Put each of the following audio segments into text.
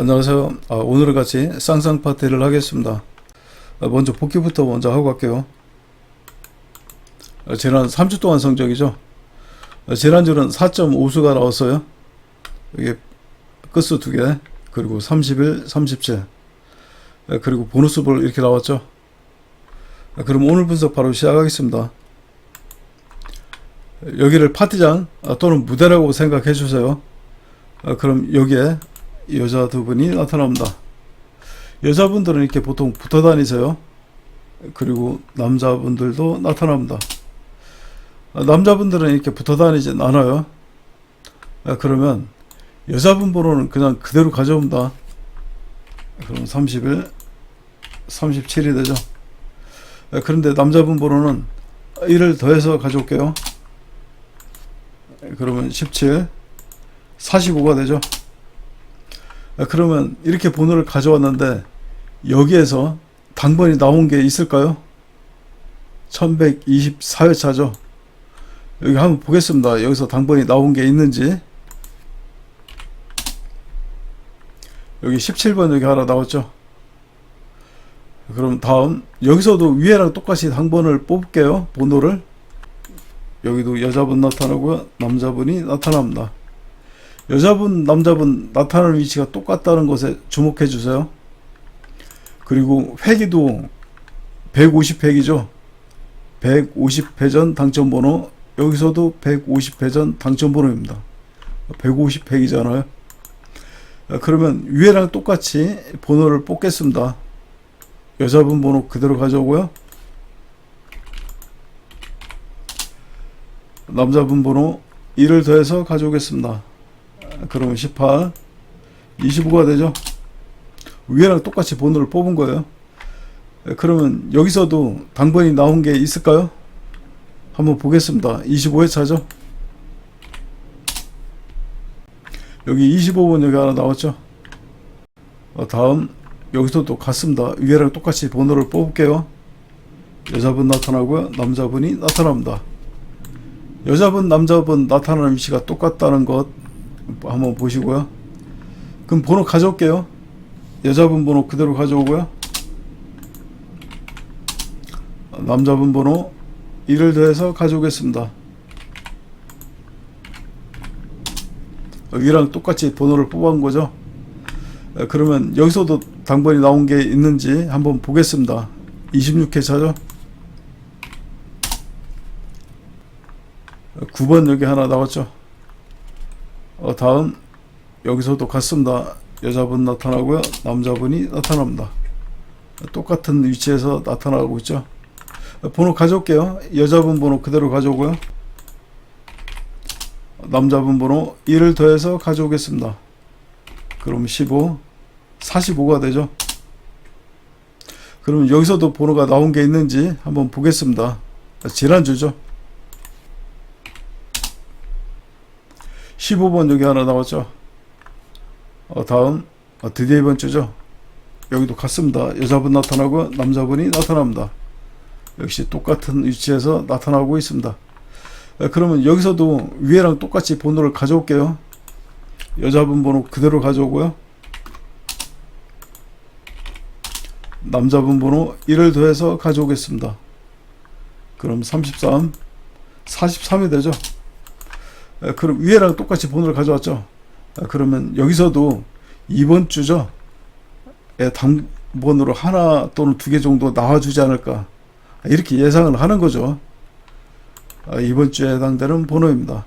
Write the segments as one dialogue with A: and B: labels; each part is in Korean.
A: 안녕하세요. 아, 오늘은 같이 쌍쌍 파티를 하겠습니다. 아, 먼저 복귀부터 먼저 하고 갈게요. 아, 지난 3주 동안 성적이죠. 아, 지난주는 4.5수가 나왔어요. 이게 끝수 두 개, 그리고 31, 37, 아, 그리고 보너스 볼 이렇게 나왔죠. 아, 그럼 오늘 분석 바로 시작하겠습니다. 여기를 파티장 아, 또는 무대라고 생각해 주세요. 아, 그럼 여기에 여자 두 분이 나타납니다. 여자분들은 이렇게 보통 붙어 다니세요. 그리고 남자분들도 나타납니다. 아, 남자분들은 이렇게 붙어 다니진 않아요. 아, 그러면 여자분 번호는 그냥 그대로 가져옵니다. 그럼 30일, 37이 되죠. 아, 그런데 남자분 번호는 1을 더해서 가져올게요. 그러면 17, 45가 되죠. 아, 그러면 이렇게 번호를 가져왔는데 여기에서 당번이 나온 게 있을까요? 1124회차죠. 여기 한번 보겠습니다. 여기서 당번이 나온 게 있는지. 여기 17번 여기 하나 나왔죠. 그럼 다음 여기서도 위에랑 똑같이 당번을 뽑을게요. 번호를. 여기도 여자분 나타나고요. 남자분이 나타납니다. 여자분, 남자분 나타나는 위치가 똑같다는 것에 주목해 주세요. 그리고 회기도 150회기죠. 150회전 당첨번호 여기서도 150회전 당첨번호입니다. 150회기잖아요. 그러면 위에랑 똑같이 번호를 뽑겠습니다. 여자분 번호 그대로 가져오고요. 남자분 번호 1을 더해서 가져오겠습니다. 그러면 18, 25가 되죠. 위에랑 똑같이 번호를 뽑은 거예요. 그러면 여기서도 당번이 나온 게 있을까요? 한번 보겠습니다. 25회차죠. 여기 25번 여기 하나 나왔죠. 어, 다음 여기서도 같습니다. 위에랑 똑같이 번호를 뽑을게요. 여자분 나타나고요. 남자분이 나타납니다. 여자분, 남자분 나타나는 위치가 똑같다는 것 한번 보시고요. 그럼 번호 가져올게요. 여자분 번호 그대로 가져오고요. 남자분 번호 1을 더해서 가져오겠습니다. 여기랑 똑같이 번호를 뽑아온 거죠. 에, 그러면 여기서도 당번이 나온 게 있는지 한번 보겠습니다. 26회차죠. 9번 여기 하나 나왔죠. 어, 다음 여기서도 같습니다. 여자분 나타나고요. 남자분이 나타납니다. 똑같은 위치에서 나타나고 있죠. 어, 번호 가져올게요. 여자분 번호 그대로 가져오고요. 남자분 번호 1을 더해서 가져오겠습니다. 그럼 15, 45가 되죠. 그럼 여기서도 번호가 나온 게 있는지 한번 보겠습니다. 지난주죠. 15번 여기 하나 나왔죠. 어, 다음 어, 드디어 이번 주죠. 여기도 같습니다. 여자분 나타나고 남자분이 나타납니다. 역시 똑같은 위치에서 나타나고 있습니다. 에, 그러면 여기서도 위에랑 똑같이 번호를 가져올게요. 여자분 번호 그대로 가져오고요. 남자분 번호 1을 더해서 가져오겠습니다. 그럼 33, 43이 되죠. 에, 그럼 위에랑 똑같이 번호를 가져왔죠. 에, 그러면 여기서도 이번 주죠. 에, 당번으로 하나 또는 두 개 정도 나와주지 않을까 이렇게 예상을 하는 거죠. 아, 이번 주에 해당되는 번호입니다.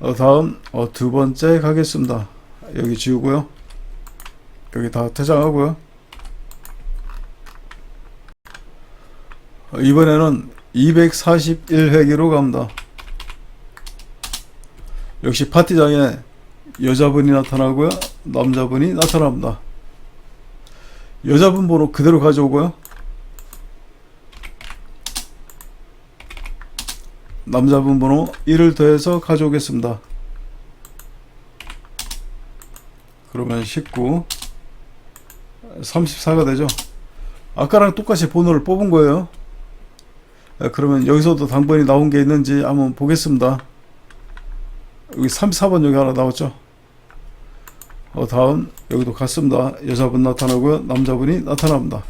A: 어, 다음 어, 두 번째 가겠습니다. 여기 지우고요. 여기 다 퇴장하고요. 이번에는 241회기로 갑니다. 역시 파티장에 여자분이 나타나고요. 남자분이 나타납니다. 여자분 번호 그대로 가져오고요. 남자분 번호 1을 더해서 가져오겠습니다. 그러면 19, 34가 되죠. 아까랑 똑같이 번호를 뽑은 거예요. 에, 그러면 여기서도 당번이 나온 게 있는지 한번 보겠습니다. 여기 34번 여기 하나 나왔죠. 어, 다음 여기도 같습니다. 여자분 나타나고요. 남자분이 나타납니다.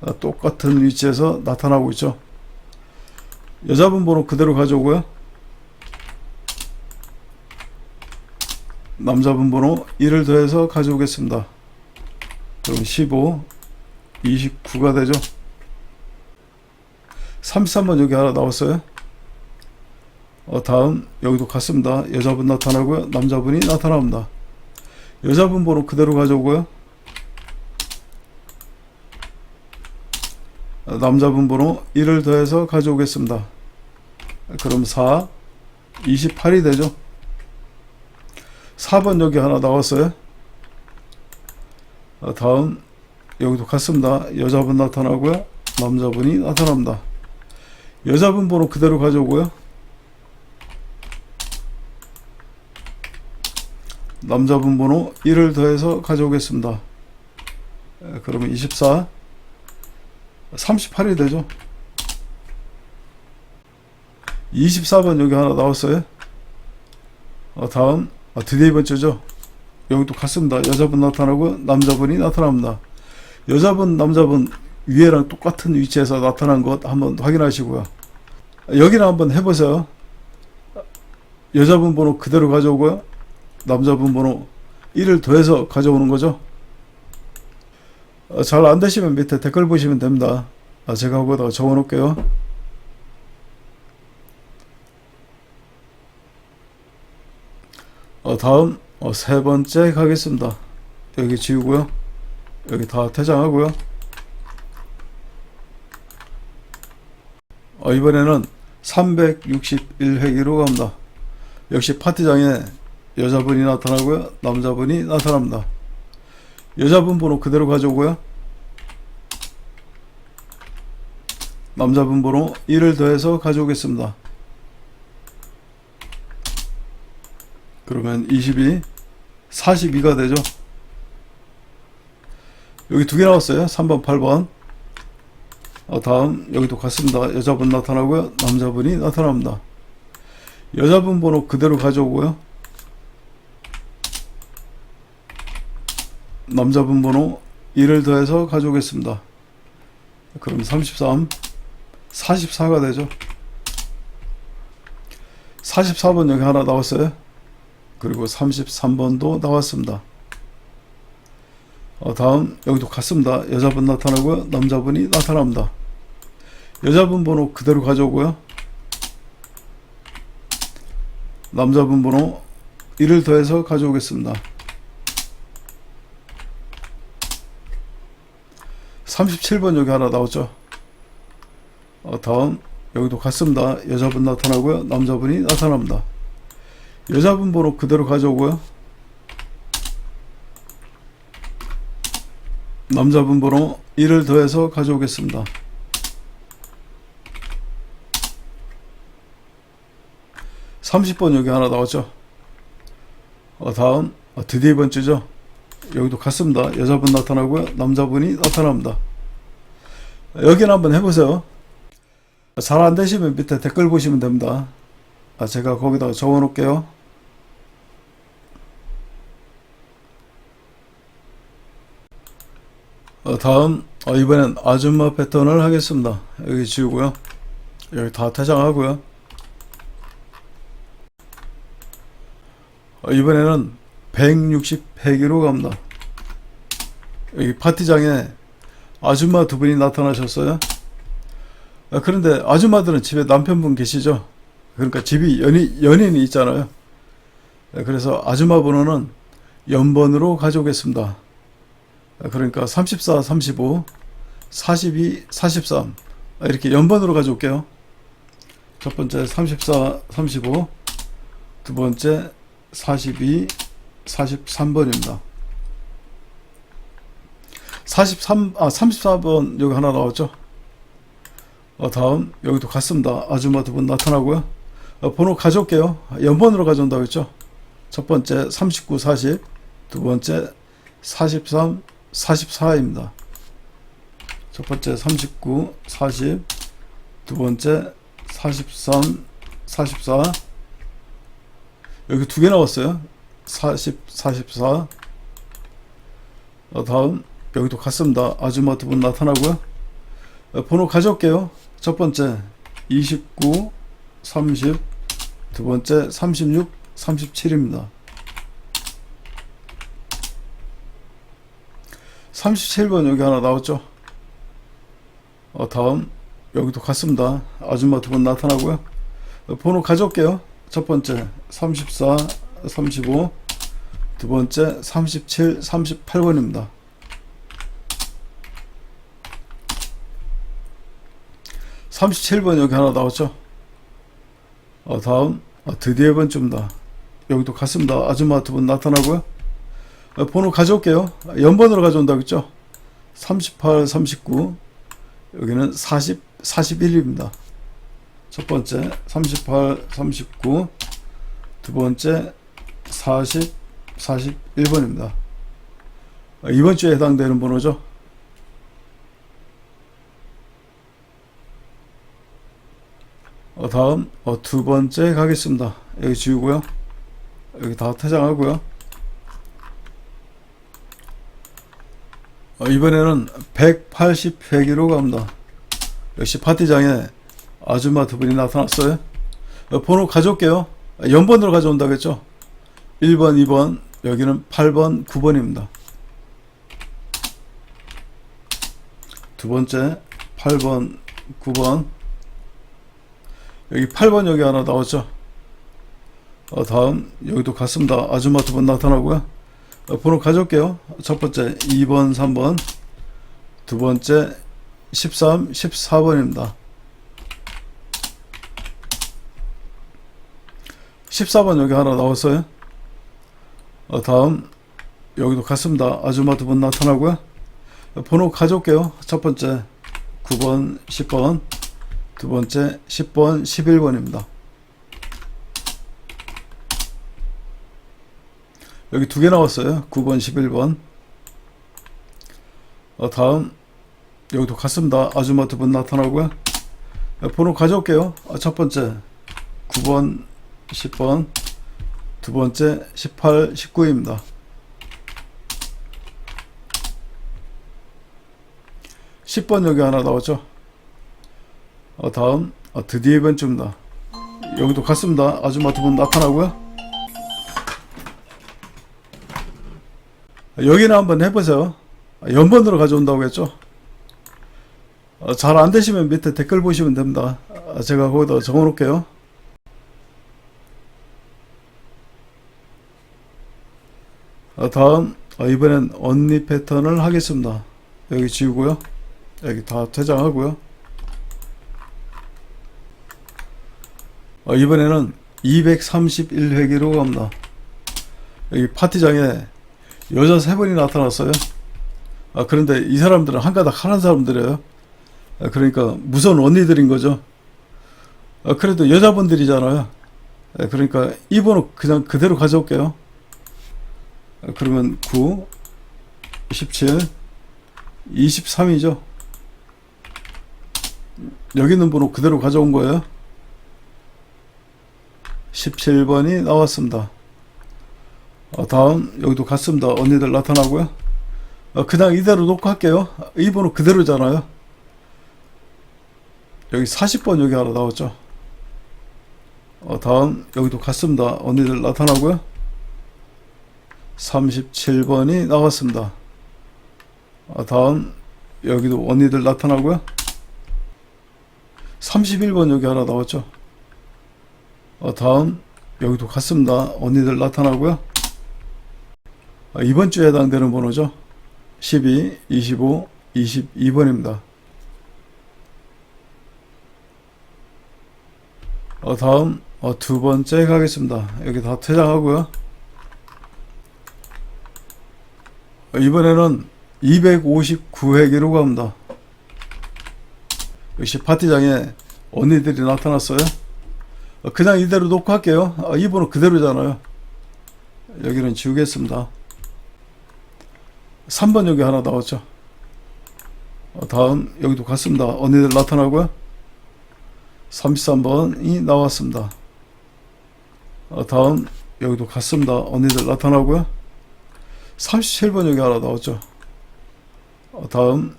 A: 아, 똑같은 위치에서 나타나고 있죠. 여자분 번호 그대로 가져오고요. 남자분 번호 1을 더해서 가져오겠습니다. 그럼 15, 29가 되죠. 33번 여기 하나 나왔어요. 어, 다음 여기도 같습니다. 여자분 나타나고요. 남자분이 나타납니다. 여자분 번호 그대로 가져오고요. 어, 남자분 번호 1을 더해서 가져오겠습니다. 그럼 4, 28이 되죠. 4번 여기 하나 나왔어요. 어, 다음 여기도 같습니다. 여자분 나타나고요. 남자분이 나타납니다. 여자분 번호 그대로 가져오고요. 남자분 번호 1을 더해서 가져오겠습니다. 에, 그러면 24, 38이 되죠. 24번 여기 하나 나왔어요. 어, 다음 아, 드디어 이번째죠. 여기도 같습니다. 여자분 나타나고 남자분이 나타납니다. 여자분 남자분 위에랑 똑같은 위치에서 나타난 것 한번 확인하시고요. 여기는 한번 해보세요. 여자분 번호 그대로 가져오고요. 남자분 번호 1을 더해서 가져오는 거죠. 어, 잘안 되시면 밑에 댓글 보시면 됩니다. 아, 제가 거기다가 적어 놓을게요. 어, 다음 어, 세 번째 가겠습니다. 여기 지우고요. 여기 다 퇴장하고요. 어, 이번에는 361회기로 갑니다. 역시 파티장에 여자분이 나타나고요. 남자분이 나타납니다. 여자분 번호 그대로 가져오고요. 남자분 번호 1을 더해서 가져오겠습니다. 그러면 22, 42가 되죠. 여기 두 개 나왔어요. 3번, 8번. 어, 다음 여기도 같습니다. 여자분 나타나고요. 남자분이 나타납니다. 여자분 번호 그대로 가져오고요. 남자분 번호 1을 더해서 가져오겠습니다. 그럼 33, 44가 되죠. 44번 여기 하나 나왔어요. 그리고 33번도 나왔습니다. 어, 다음 여기도 같습니다. 여자분 나타나고요. 남자분이 나타납니다. 여자분 번호 그대로 가져오고요. 남자분 번호 1을 더해서 가져오겠습니다. 37번 여기 하나 나왔죠. 어, 다음 여기도 같습니다. 여자분 나타나고요. 남자분이 나타납니다. 여자분 번호 그대로 가져오고요. 남자분 번호 1을 더해서 가져오겠습니다. 삼십 번 여기 하나 나왔죠. 어, 다음 어, 드디어 이번 주죠. 여기도 같습니다. 여자분 나타나고요. 남자분이 나타납니다. 여기는 한번 해보세요. 잘 안 되시면 밑에 댓글 보시면 됩니다. 아, 제가 거기다가 적어 놓을게요. 어, 다음 어, 이번엔 아줌마 패턴을 하겠습니다. 여기 지우고요. 여기 다 퇴장하고요. 이번에는 160회기로 갑니다. 여기 파티장에 아줌마 두 분이 나타나셨어요. 아, 그런데 아줌마들은 집에 남편분 계시죠? 그러니까 집이 연인, 연인이 있잖아요. 네, 그래서 아줌마 번호는 연번으로 가져오겠습니다. 아, 그러니까 34, 35, 42, 43 아, 이렇게 연번으로 가져올게요. 첫 번째 34, 35, 두 번째 42, 43번입니다. 43, 아, 34번 여기 하나 나왔죠? 어, 다음 여기도 같습니다. 아줌마 두 분 나타나고요. 어, 번호 가져올게요. 연번으로 가져온다고 했죠? 첫 번째 39, 40, 두 번째 43, 44입니다. 첫 번째 39, 40, 두 번째 43, 44. 여기 두 개 나왔어요. 40, 44. 어, 다음 여기도 같습니다. 아줌마 두 분 나타나고요. 어, 번호 가져올게요. 첫 번째 29, 30, 두 번째 36, 37입니다. 37번 여기 하나 나왔죠. 어, 다음 여기도 같습니다. 아줌마 두 분 나타나고요. 어, 번호 가져올게요. 첫 번째 34, 35, 두 번째 37, 38번입니다. 삼십칠 번 여기 하나 나왔죠. 어, 다음 어, 드디어 번쯤다. 여기도 같습니다. 아줌마 두 분 나타나고요. 어, 번호 가져올게요. 연번으로 가져온다고 했죠. 38, 39 여기는 40, 41입니다. 첫 번째 38, 39, 두 번째 40, 41번입니다. 이번 주에 해당되는 번호죠. 어, 다음 어, 두 번째 가겠습니다. 여기 지우고요. 여기 다 퇴장하고요. 어, 이번에는 180회기로 갑니다. 역시 파티장에 아줌마 두 분이 나타났어요. 어, 번호 가져올게요. 아, 연번으로 가져온다고 했죠? 1번, 2번, 여기는 8번, 9번입니다. 두 번째, 8번, 9번. 여기 8번 여기 하나 나왔죠? 어, 다음, 여기도 같습니다. 아줌마 두분 나타나고요. 어, 번호 가져올게요. 첫 번째, 2번, 3번. 두 번째, 13, 14번입니다. 14번 여기 하나 나왔어요. 어, 다음 여기도 같습니다. 아줌마 두분 나타나고요. 어, 번호 가져올게요. 첫 번째 9번, 10번, 두 번째 10번, 11번입니다. 여기 두 개 나왔어요. 9번, 11번. 어, 다음 여기도 같습니다. 아줌마 두분 나타나고요. 어, 번호 가져올게요. 어, 첫 번째 9번, 10번, 두 번째 18, 19입니다. 10번 여기 하나 나왔죠? 어, 다음 어, 드디어 이번 주입니다. 여기도 같습니다. 아줌마 두 분 나타나고요. 여기는 한번 해보세요. 연번으로 가져온다고 했죠? 어, 잘 안 되시면 밑에 댓글 보시면 됩니다. 아, 제가 거기다 적어 놓을게요. 다음 어, 이번엔 언니 패턴을 하겠습니다. 여기 지우고요. 여기 다 퇴장하고요. 어, 이번에는 231회기로 갑니다. 여기 파티장에 여자 세 분이 나타났어요. 아, 그런데 이 사람들은 한가닥 하는 사람들이에요. 아, 그러니까 무서운 언니들인 거죠. 아, 그래도 여자분들이잖아요. 아, 그러니까 이 번호 그냥 그대로 가져올게요. 아, 그러면 9, 17, 23이죠. 여기 있는 번호 그대로 가져온 거예요. 17번이 나왔습니다. 어, 다음 여기도 같습니다. 언니들 나타나고요. 어, 그냥 이대로 놓고 할게요. 이 번호 그대로잖아요. 여기 40번 여기 하나 나왔죠. 어, 다음 여기도 같습니다. 언니들 나타나고요. 37번이 나왔습니다. 어, 다음 여기도 언니들 나타나고요. 31번 여기 하나 나왔죠. 어, 다음 여기도 같습니다. 언니들 나타나고요. 어, 이번 주에 해당되는 번호죠. 12, 25, 22번입니다. 어, 다음 어, 두 번째 가겠습니다. 여기 다 퇴장하고요. 어, 이번에는 259회기로 갑니다. 역시 파티장에 언니들이 나타났어요. 어, 그냥 이대로 놓고 할게요. 아, 이 번호 그대로잖아요. 여기는 지우겠습니다. 3번 여기 하나 나왔죠. 어, 다음 여기도 같습니다. 언니들 나타나고요. 33번이 나왔습니다. 어, 다음 여기도 같습니다. 언니들 나타나고요. 37번 여기 하나 나왔죠. 어, 다음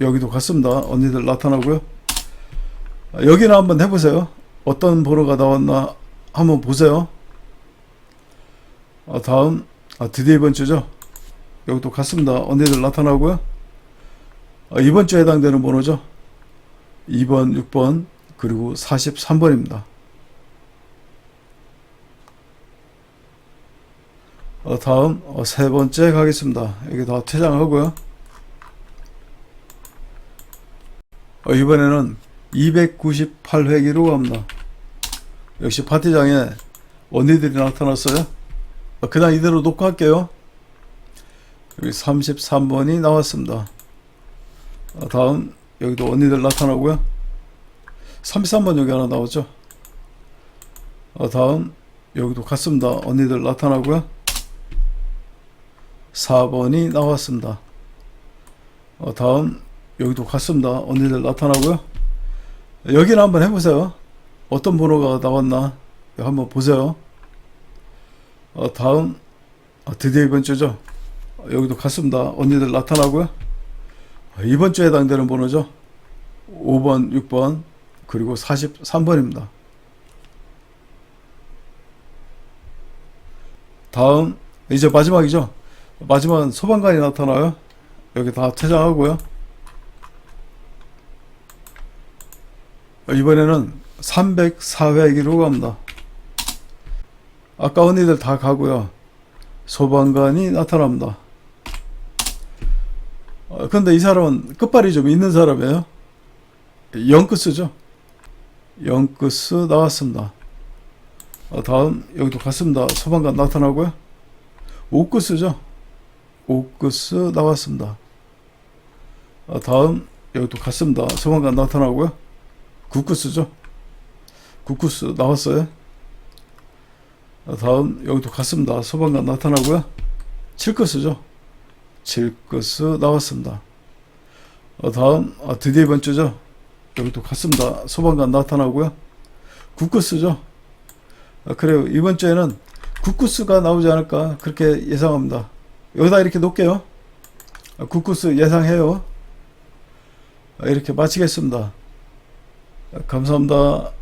A: 여기도 같습니다. 언니들 나타나고요. 아, 여기는 한번 해보세요. 어떤 번호가 나왔나 한번 보세요. 아, 다음 아, 드디어 이번 주죠. 여기도 같습니다. 언니들 나타나고요. 아, 이번 주에 해당되는 번호죠. 2번, 6번, 그리고 43번입니다. 어, 다음 어, 세 번째 가겠습니다. 여기 다 퇴장하고요. 어, 이번에는 298회기로 갑니다. 역시 파티장에 언니들이 나타났어요. 어, 그냥 이대로 녹화할게요. 여기 33번이 나왔습니다. 어, 다음 여기도 언니들 나타나고요. 33번 여기 하나 나왔죠. 어, 다음 여기도 같습니다. 언니들 나타나고요. 4번이 나왔습니다. 어, 다음 여기도 같습니다. 언니들 나타나고요. 여기는 한번 해보세요. 어떤 번호가 나왔나 한번 보세요. 어, 다음 아, 드디어 이번 주죠. 어, 여기도 같습니다. 언니들 나타나고요. 어, 이번 주에 해당되는 번호죠. 5번, 6번 그리고 43번입니다. 다음 이제 마지막이죠. 마지막은 소방관이 나타나요. 여기 다 퇴장하고요. 이번에는 304회 기로 갑니다. 아까 언니들 다 가고요. 소방관이 나타납니다. 어, 근데 이 사람은 끝발이 좀 있는 사람이에요. 영크스죠. 영크스 나왔습니다. 어, 다음 여기도 갔습니다. 소방관 나타나고요. 오크스죠. 오크스 나왔습니다. 어, 다음 여기도 갔습니다. 소방관 나타나고요. 구크스죠. 구크스 나왔어요. 어, 다음 여기도 갔습니다. 소방관 나타나고요. 칠크스죠. 칠크스 나왔습니다. 어, 다음 아, 드디어 이번 주죠. 여기도 갔습니다. 소방관 나타나고요. 구크스죠. 아, 그래요. 이번 주에는 구크스가 나오지 않을까 그렇게 예상합니다. 여기다 이렇게 놓을게요. 아, 구크스 예상해요. 아, 이렇게 마치겠습니다. 아, 감사합니다.